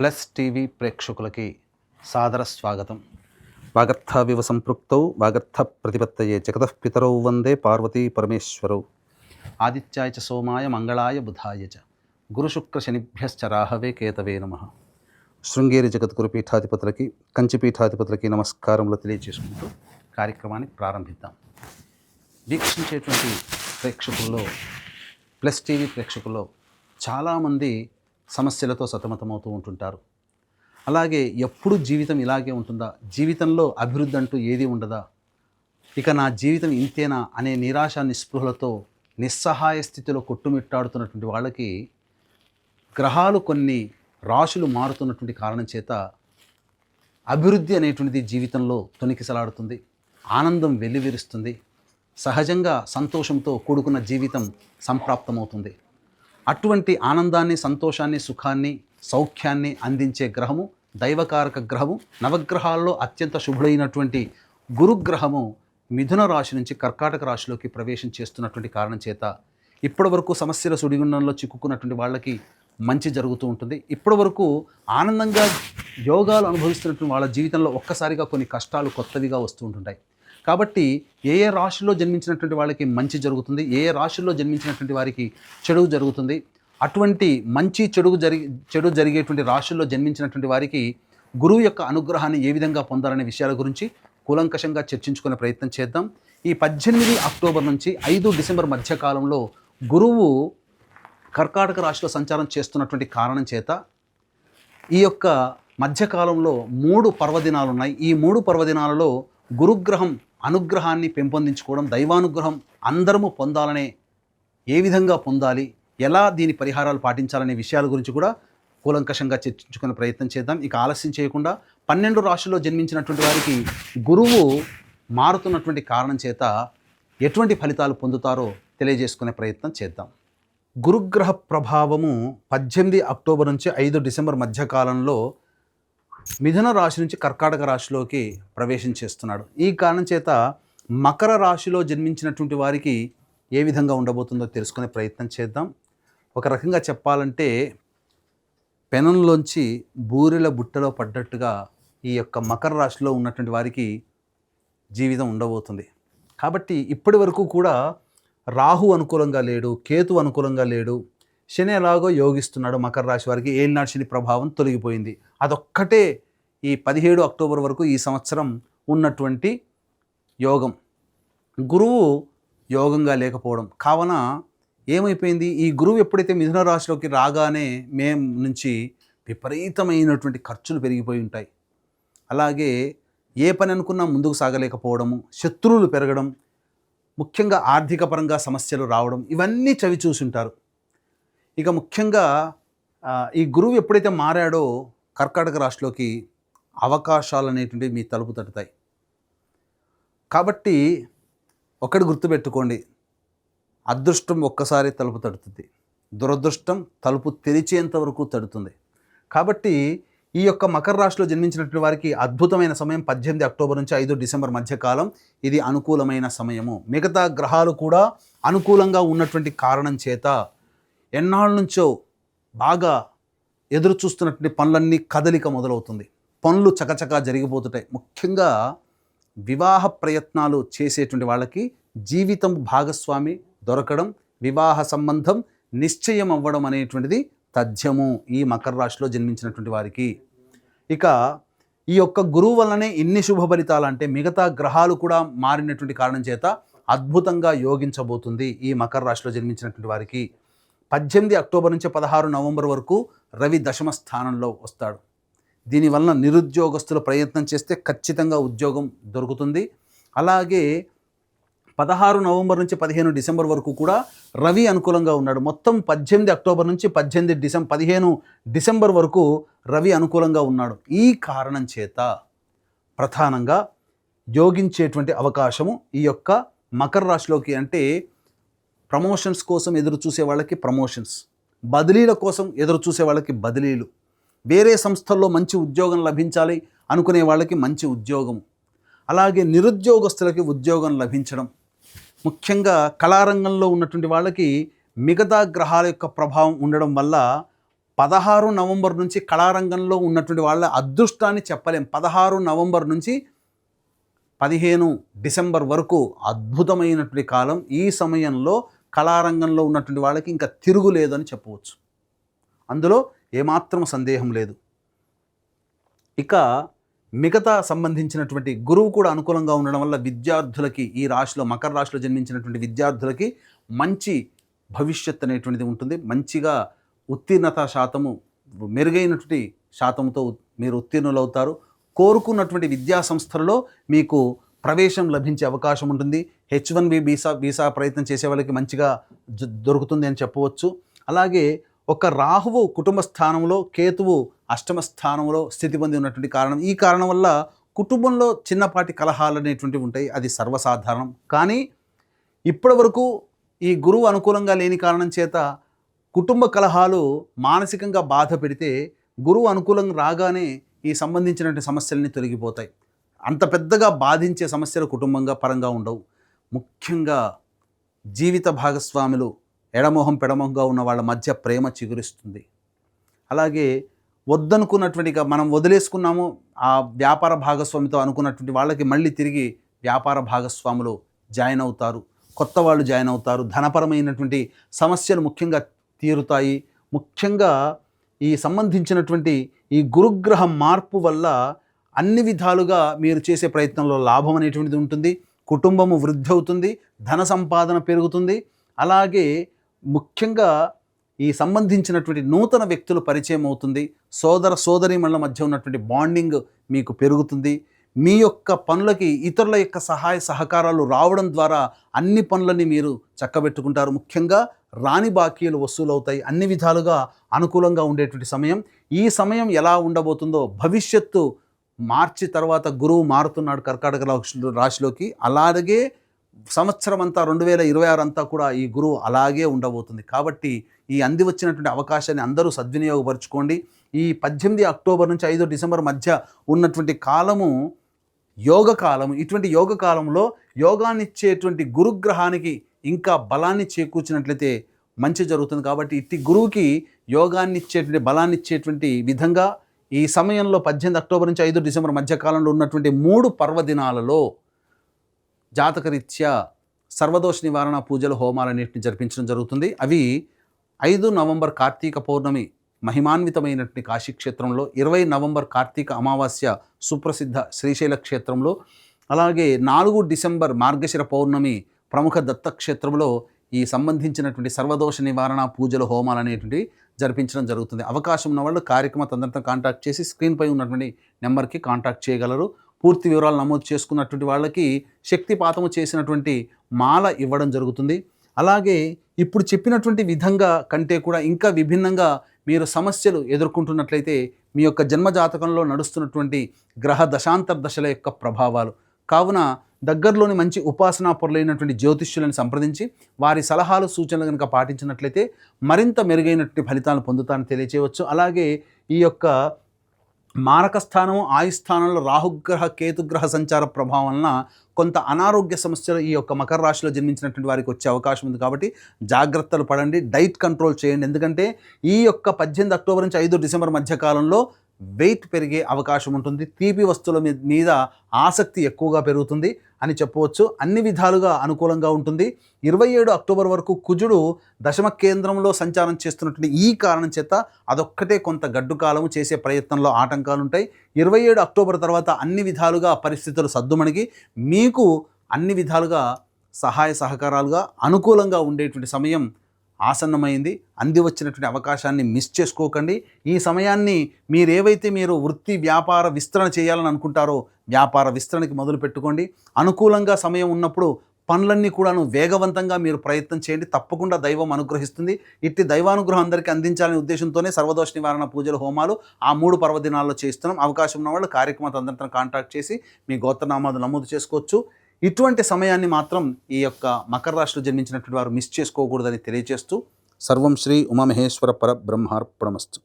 Plus TV ప్రేక్షకులకి సాదర స్వాగతం. వాగర్థావివ సంపృక్తౌ వాగర్థ ప్రతిపత్తయే జగతఃపితరౌ వందే పార్వతీ పరమేశ్వరౌ. ఆదిత్యాయ చ సోమాయ మంగళాయ బుధాయ చ. గురుశుక్ర శనిభ్యశ్చ రాహవే కేతవే నమ. శృంగేరి జగద్గురు పీఠాధిపతులకి కంచి పీఠాధిపతులకి నమస్కారములు తెలియజేసుకుంటూ కార్యక్రమాన్ని ప్రారంభిద్దాం. వీక్షించేటువంటి ప్రేక్షకుల్లో ప్లస్ టీవీ ప్రేక్షకుల్లో చాలామంది సమస్యలతో సతమతమవుతూ ఉంటుంటారు. అలాగే ఎప్పుడు జీవితం ఇలాగే ఉంటుందా? జీవితంలో అభివృద్ధి అంటూ ఏది ఉండదా? ఇక నా జీవితం ఇంతేనా అనే నిరాశ నిస్పృహలతో నిస్సహాయ స్థితిలో కొట్టుమిట్టాడుతున్నటువంటి వాళ్ళకి గ్రహాలు కొన్ని రాశులు మారుతున్నటువంటి కారణం చేత అభివృద్ధి అనేటువంటిది జీవితంలో తొణికిసలాడుతుంది ఆనందం వెల్లివిరుస్తుంది. సహజంగా సంతోషంతో కూడుకున్న జీవితం సంప్రాప్తమవుతుంది. అటువంటి ఆనందాన్ని సంతోషాన్ని సుఖాన్ని సౌఖ్యాన్ని అందించే గ్రహము దైవకారక గ్రహము నవగ్రహాల్లో అత్యంత శుభుడైనటువంటి గురుగ్రహము మిథున రాశి నుంచి కర్కాటక రాశిలోకి ప్రవేశం చేస్తున్నటువంటి కారణం చేత ఇప్పటి వరకు సమస్యల సుడిగుండంలో చిక్కుకున్నటువంటి వాళ్ళకి మంచి జరుగుతూ ఉంటుంది. ఇప్పటి వరకు ఆనందంగా యోగాలు అనుభవిస్తున్నటువంటి వాళ్ళ జీవితంలో ఒక్కసారిగా కొన్ని కష్టాలు కొత్తవిగా వస్తూ ఉంటుంటాయి. కాబట్టి ఏ ఏ రాశుల్లో జన్మించినటువంటి వాళ్ళకి మంచి జరుగుతుంది ఏ ఏ రాశుల్లో జన్మించినటువంటి వారికి చెడు జరుగుతుంది అటువంటి మంచి చెడు జరిగి చెడు జరిగేటువంటి రాశుల్లో జన్మించినటువంటి వారికి గురువు యొక్క అనుగ్రహాన్ని ఏ విధంగా పొందాలనే విషయాల గురించి కూలంకషంగా చర్చించుకునే ప్రయత్నం చేద్దాం. ఈ పద్దెనిమిది అక్టోబర్ నుంచి ఐదు డిసెంబర్ మధ్యకాలంలో గురువు కర్కాటక రాశిలో సంచారం చేస్తున్నటువంటి కారణం చేత ఈ యొక్క మధ్యకాలంలో మూడు పర్వదినాలు ఉన్నాయి. ఈ మూడు పర్వదినాలలో గురుగ్రహం అనుగ్రహాన్ని పెంపొందించుకోవడం దైవానుగ్రహం అందరము పొందాలనే ఏ విధంగా పొందాలి ఎలా దీని పరిహారాలు పాటించాలనే విషయాల గురించి కూడా కూలంకషంగా చర్చించుకునే ప్రయత్నం చేద్దాం. ఇక ఆలస్యం చేయకుండా పన్నెండు రాశుల్లో జన్మించినటువంటి వారికి గురువు మారుతున్నటువంటి కారణం చేత ఎటువంటి ఫలితాలు పొందుతారో తెలియజేసుకునే ప్రయత్నం చేద్దాం. గురుగ్రహ ప్రభావము పద్దెనిమిది అక్టోబర్ నుంచి ఐదు డిసెంబర్ మధ్యకాలంలో మిథున రాశి నుంచి కర్కాటక రాశిలోకి ప్రవేశం చేస్తున్నాడు. ఈ కారణం చేత మకర రాశిలో జన్మించినటువంటి వారికి ఏ విధంగా ఉండబోతుందో తెలుసుకునే ప్రయత్నం చేద్దాం. ఒక రకంగా చెప్పాలంటే పెనంలోంచి బూరెల బుట్టలో పడ్డట్టుగా ఈ యొక్క మకర రాశిలో ఉన్నటువంటి వారికి జీవితం ఉండబోతుంది. కాబట్టి ఇప్పటి వరకు కూడా రాహు అనుకూలంగా లేడు కేతు అనుకూలంగా లేడు శని ఎలాగో యోగిస్తున్నాడు మకర రాశి వారికి ఏలినాడు శని ప్రభావం తొలగిపోయింది. అదొక్కటే ఈ పదిహేడు అక్టోబర్ వరకు ఈ సంవత్సరం ఉన్నటువంటి యోగం. గురువు యోగంగా లేకపోవడం. కావున ఏమైపోయింది? ఈ గురువు ఎప్పుడైతే మిథున రాశిలోకి రాగానే మేం నుంచి విపరీతమైనటువంటి ఖర్చులు పెరిగిపోయి ఉంటాయి. అలాగే ఏ పని అనుకున్నా ముందుకు సాగలేకపోవడము శత్రువులు పెరగడం ముఖ్యంగా ఆర్థిక పరంగా సమస్యలు రావడం ఇవన్నీ చవి చూసుంటారు ఇక ముఖ్యంగా ఈ గురువు ఎప్పుడైతే మారాడో కర్కాటక రాశిలోకి అవకాశాలు అనేటువంటివి మీ తలుపు తట్టుతాయి. కాబట్టి ఒకటి గుర్తుపెట్టుకోండి. అదృష్టం ఒక్కసారి తలుపు తడుతుంది. దురదృష్టం తలుపు తెరిచేంత వరకు తడుతుంది. కాబట్టి ఈ యొక్క మకర రాశిలో జన్మించినటువంటి వారికి అద్భుతమైన సమయం పద్దెనిమిది అక్టోబర్ నుంచి ఐదు డిసెంబర్ మధ్యకాలం ఇది అనుకూలమైన సమయము. మిగతా గ్రహాలు కూడా అనుకూలంగా ఉన్నటువంటి కారణం చేత ఎన్నాళ్ళ నుంచో బాగా ఎదురు చూస్తున్నటువంటి పనులన్నీ కదలిక మొదలవుతుంది. పనులు చకచకా జరిగిపోతుంటాయి. ముఖ్యంగా వివాహ ప్రయత్నాలు చేసేటువంటి వాళ్ళకి జీవితం భాగస్వామి దొరకడం వివాహ సంబంధం నిశ్చయం అవ్వడం అనేటువంటిది తథ్యము ఈ మకర రాశిలో జన్మించినటువంటి వారికి. ఇక ఈ యొక్క గురువు వల్లనే ఇన్ని శుభ ఫలితాలు అంటే మిగతా గ్రహాలు కూడా మారినటువంటి కారణం చేత అద్భుతంగా యోగించబోతుంది ఈ మకర రాశిలో జన్మించినటువంటి వారికి. పద్దెనిమిది అక్టోబర్ నుంచి పదహారు నవంబర్ వరకు రవి దశమ స్థానంలో వస్తాడు. దీనివలన నిరుద్యోగస్తులు ప్రయత్నం చేస్తే ఖచ్చితంగా ఉద్యోగం దొరుకుతుంది. అలాగే పదహారు నవంబర్ నుంచి పదిహేను డిసెంబర్ వరకు కూడా రవి అనుకూలంగా ఉన్నాడు. మొత్తం పద్దెనిమిది అక్టోబర్ నుంచి పద్దెనిమిది డిసెంబర్ పదిహేను డిసెంబర్ వరకు రవి అనుకూలంగా ఉన్నాడు. ఈ కారణం చేత ప్రధానంగా యోగించేటువంటి అవకాశము ఈ యొక్క మకర రాశిలోకి అంటే ప్రమోషన్స్ కోసం ఎదురు చూసే వాళ్ళకి ప్రమోషన్స్. బదిలీల కోసం ఎదురు చూసే వాళ్ళకి బదిలీలు. వేరే సంస్థల్లో మంచి ఉద్యోగం లభించాలి అనుకునే వాళ్ళకి మంచి ఉద్యోగం. అలాగే నిరుద్యోగస్తులకి ఉద్యోగం లభించడం. ముఖ్యంగా కళారంగంలో ఉన్నటువంటి వాళ్ళకి మిగతా గ్రహాల యొక్క ప్రభావం ఉండడం వల్ల పదహారు నవంబర్ నుంచి కళారంగంలో ఉన్నటువంటి వాళ్ళ అదృష్టాన్ని చెప్పలేం. పదహారు నవంబర్ నుంచి పదిహేను డిసెంబర్ వరకు అద్భుతమైనటువంటి కాలం ఈ సమయంలో కళారంగంలో ఉన్నటువంటి వాళ్ళకి ఇంకా తిరుగులేదు అని చెప్పవచ్చు. అందులో ఏమాత్రం సందేహం లేదు. ఇక మిగతా సంబంధించినటువంటి గురువు కూడా అనుకూలంగా ఉండడం వల్ల విద్యార్థులకి ఈ రాశిలో మకర రాశిలో జన్మించినటువంటి విద్యార్థులకి మంచి భవిష్యత్ అనేటువంటిది ఉంటుంది. మంచిగా ఉత్తీర్ణత శాతము మెరుగైనటువంటి శాతంతో మీరు ఉత్తీర్ణులు అవుతారు కోరుకున్నటువంటి విద్యా సంస్థలలో మీకు ప్రవేశం లభించే అవకాశం ఉంటుంది. H one B visa visa ప్రయత్నం చేసే వాళ్ళకి మంచిగా దొరుకుతుంది అని చెప్పవచ్చు. అలాగే ఒక రాహువు కుటుంబ స్థానంలో కేతువు అష్టమ స్థానంలో స్థితి పొంది ఉన్నటువంటి కారణం. ఈ కారణం వల్ల కుటుంబంలో చిన్నపాటి కలహాలు అనేటువంటివి ఉంటాయి. అది సర్వసాధారణం. కానీ ఇప్పటి వరకు ఈ గురువు అనుకూలంగా లేని కారణం చేత కుటుంబ కలహాలు మానసికంగా బాధ పెడితే గురువు అనుకూలంగా రాగానే ఈ సంబంధించినటువంటి సమస్యలన్నీ తొలగిపోతాయి. అంత పెద్దగా బాధించే సమస్యలు కుటుంబంగా పరంగా ఉండవు. ముఖ్యంగా జీవిత భాగస్వాములు ఎడమొహం పెడమొహంగా ఉన్న వాళ్ళ మధ్య ప్రేమ చిగురిస్తుంది. అలాగే వద్దనుకున్నటువంటిగా మనం వదిలేసుకున్నాము ఆ వ్యాపార భాగస్వామితో అనుకున్నటువంటి వాళ్ళకి మళ్ళీ తిరిగి వ్యాపార భాగస్వాములు జాయిన్ అవుతారు. కొత్త వాళ్ళు జాయిన్ అవుతారు. ధనపరమైనటువంటి సమస్యలు ముఖ్యంగా తీరుతాయి. ముఖ్యంగా ఈ సంబంధించినటువంటి ఈ గురుగ్రహ మార్పు వల్ల అన్ని విధాలుగా మీరు చేసే ప్రయత్నంలో లాభం అనేటువంటిది ఉంటుంది. కుటుంబము వృద్ధి అవుతుంది ధన సంపాదన పెరుగుతుంది. అలాగే ముఖ్యంగా ఈ సంబంధించినటువంటి నూతన వ్యక్తులు పరిచయం అవుతుంది. సోదర సోదరిమణుల మధ్య ఉన్నటువంటి బాండింగ్ మీకు పెరుగుతుంది. మీ యొక్క పనులకి ఇతరుల యొక్క సహాయ సహకారాలు రావడం ద్వారా అన్ని పనులని మీరు చక్కబెట్టుకుంటారు. ముఖ్యంగా రాని బాకీలు వసూలవుతాయి. అన్ని విధాలుగా అనుకూలంగా ఉండేటువంటి సమయం. ఈ సమయం ఎలా ఉండబోతుందో భవిష్యత్తు మార్చి తర్వాత గురువు మారుతున్నాడు కర్కాటక రాశిలోకి. అలాగే సంవత్సరం అంతా రెండు వేల ఇరవై ఆరు అంతా కూడా ఈ గురువు అలాగే ఉండబోతుంది. కాబట్టి ఈ అంది వచ్చినటువంటి అవకాశాన్ని అందరూ సద్వినియోగపరచుకోండి. ఈ పద్దెనిమిది అక్టోబర్ నుంచి ఐదో డిసెంబర్ మధ్య ఉన్నటువంటి కాలము యోగ కాలము ఇటువంటి యోగ కాలంలో యోగాన్నిచ్చేటువంటి గురుగ్రహానికి ఇంకా బలాన్ని చేకూర్చినట్లయితే మంచి జరుగుతుంది. కాబట్టి ఇట్టి గురువుకి యోగాన్ని ఇచ్చేటువంటి బలాన్ని ఇచ్చేటువంటి విధంగా ఈ సమయంలో పద్దెనిమిది అక్టోబర్ నుంచి ఐదు డిసెంబర్ మధ్యకాలంలో ఉన్నటువంటి మూడు పర్వదినాలలో జాతకరీత్యా సర్వదోష నివారణ పూజలు హోమాలన్నింటిని జరిపించడం జరుగుతుంది. అవి ఐదు నవంబర్ కార్తీక పౌర్ణమి మహిమాన్వితమైనటువంటి కాశీక్షేత్రంలో ఇరవై నవంబర్ కార్తీక అమావాస్య సుప్రసిద్ధ శ్రీశైల క్షేత్రంలో అలాగే నాలుగు డిసెంబర్ మార్గశిర పౌర్ణమి ప్రముఖ దత్తక్షేత్రంలో ఈ సంబంధించినటువంటి సర్వదోష నివారణ పూజలు హోమాలు అనేటువంటి జరిపించడం జరుగుతుంది. అవకాశం ఉన్న వాళ్ళు కార్యక్రమ తొందరతో కాంటాక్ట్ చేసి స్క్రీన్పై ఉన్నటువంటి నెంబర్కి కాంటాక్ట్ చేయగలరు. పూర్తి వివరాలు నమోదు చేసుకున్నటువంటి వాళ్ళకి శక్తిపాతము చేసినటువంటి మాల ఇవ్వడం జరుగుతుంది. అలాగే ఇప్పుడు చెప్పినటువంటి విధంగా కంటే కూడా ఇంకా విభిన్నంగా మీరు సమస్యలు ఎదుర్కొంటున్నట్లయితే మీ యొక్క జన్మజాతకంలో నడుస్తున్నటువంటి గ్రహ దశాంతర దశల యొక్క ప్రభావాలు. కావున దగ్గరలోని మంచి ఉపాసనా పొరలైనటువంటి జ్యోతిష్యులను సంప్రదించి వారి సలహాలు సూచనలు కనుక పాటించినట్లయితే మరింత మెరుగైనటువంటి ఫలితాలను పొందుతానని తెలియచేయవచ్చు. అలాగే ఈ యొక్క మారక స్థానము ఆయు స్థానంలో రాహుగ్రహ కేతుగ్రహ సంచార ప్రభావం వలన కొంత అనారోగ్య సమస్యలు ఈ యొక్క మకర రాశిలో జన్మించినటువంటి వారికి వచ్చే అవకాశం ఉంది కాబట్టి జాగ్రత్తలు పడండి డైట్ కంట్రోల్ చేయండి. ఎందుకంటే ఈ యొక్క పద్దెనిమిది అక్టోబర్ నుంచి ఐదు డిసెంబర్ మధ్య కాలంలో వెయిట్ పెరిగే అవకాశం ఉంటుంది. తీపి వస్తువుల మీ- మీద ఆసక్తి ఎక్కువగా పెరుగుతుంది అని చెప్పవచ్చు. అన్ని విధాలుగా అనుకూలంగా ఉంటుంది. ఇరవై ఏడు అక్టోబర్ వరకు కుజుడు దశమ కేంద్రంలో సంచారం చేస్తున్నటువంటి ఈ కారణం చేత అదొక్కటే కొంత గడ్డు కాలము చేసే ప్రయత్నంలో ఆటంకాలు ఉంటాయి. ఇరవై ఏడు అక్టోబర్ తర్వాత అన్ని విధాలుగా పరిస్థితులు సద్దుమణిగి మీకు అన్ని విధాలుగా సహాయ సహకారాలుగా అనుకూలంగా ఉండేటువంటి సమయం ఆసన్నమైంది. అంది వచ్చినటువంటి అవకాశాన్ని మిస్ చేసుకోకండి. ఈ సమయాన్ని మీరేవైతే మీరు వృత్తి వ్యాపార విస్తరణ చేయాలని అనుకుంటారో వ్యాపార విస్తరణకి మొదలు పెట్టుకోండి. అనుకూలంగా సమయం ఉన్నప్పుడు పనులన్నీ కూడాను వేగవంతంగా మీరు ప్రయత్నం చేయండి. తప్పకుండా దైవం అనుగ్రహిస్తుంది. ఇట్టి దైవానుగ్రహం అందరికీ అందించాలనే ఉద్దేశంతోనే సర్వదోష నివారణ పూజలు హోమాలు ఆ మూడు పర్వదినాల్లో చేస్తున్నాం అవకాశం ఉన్న వాళ్ళు కార్యక్రమం అందరితో కాంటాక్ట్ చేసి మీ గోత్రనామాలు నమోదు చేసుకోవచ్చు. ఇటువంటి సమయాన్ని మాత్రం ఈ యొక్క మకర రాశిలో జన్మించినటువంటి వారు మిస్ చేసుకోకూడదని తెలియజేస్తూ సర్వం శ్రీ ఉమామహేశ్వర పర బ్రహ్మార్పణమస్తు